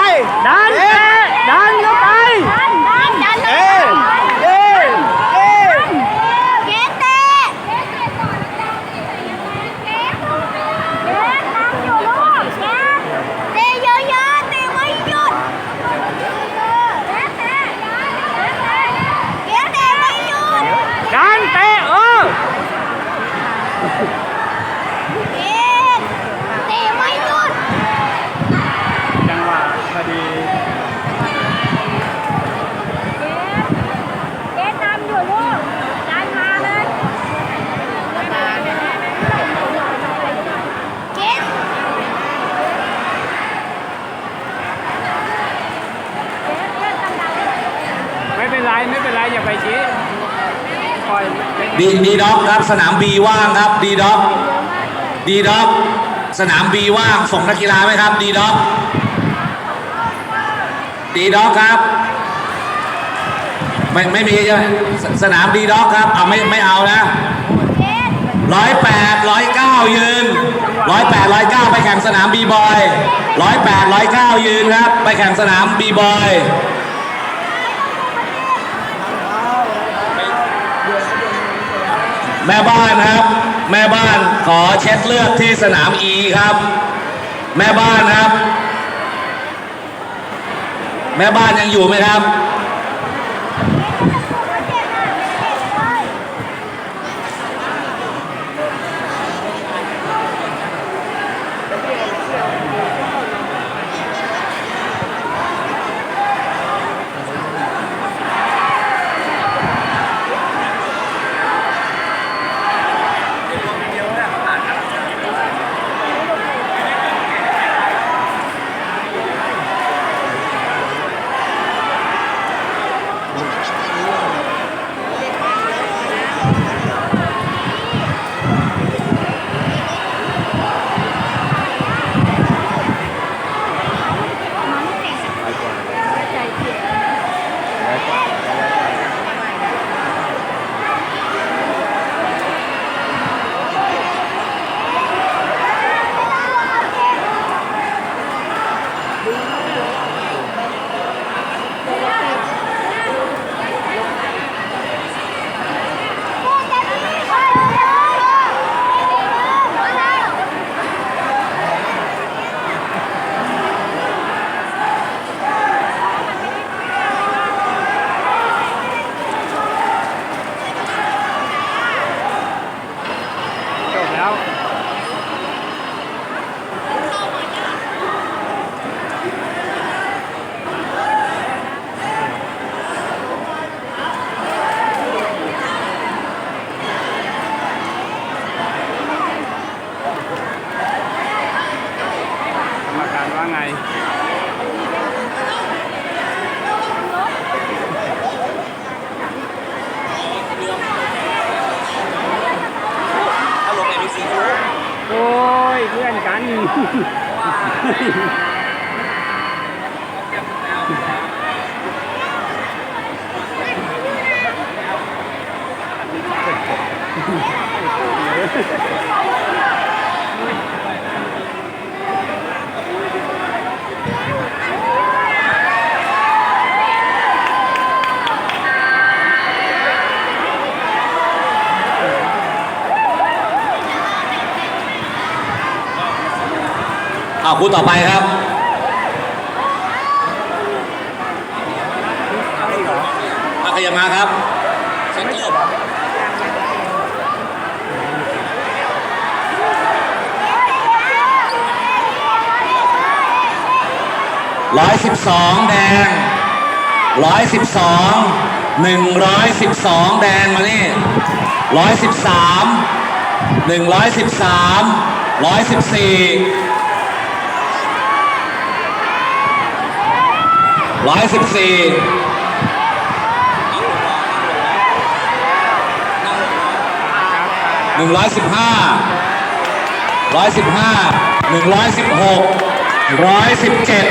ไดัน ไรอย่าไปชี้ปล่อยดีดีด็อกครับสนามบีว่างครับดีด็อกดีด็อกสนามบีว่างส่งนักกีฬาไหมครับดีด็อกดีด็อกครับไม่ไม่มีใช่ไหมสสนามดีด็อกครับเอาไม่ไม่เอานะร้อยแปดร้อยเก้ายืนร้อยแปดร้อยเก้าไปแข่งสนามบีบอยร้อยแปดร้อยเก้ายืนครับ ไปแข่งสนามบีบอย แม่บ้านครับ แม่บ้านขอเช็ดเลือดที่สนามอีครับ แม่บ้านครับ แม่บ้านยังอยู่ไหมครับ แล้ว กรรมการว่าไง โอ้ย เพื่อนกัน เอาคู่ต่อไปครับมาขยับมาครับเซนเตอร์ร้อยสิบสองแดงร้อยสิบสองหนึ่งร้อยสิบสองแดงมานี่ร้อยสิบสามหนึ่งร้อยสิบสามร้อยสิบสี่ ร้อยสิบสี่หนึ่งร้อยสิบห้าร้อยสิบห้าหนึ่งร้อยสิบหกร้อยสิบเจ็ด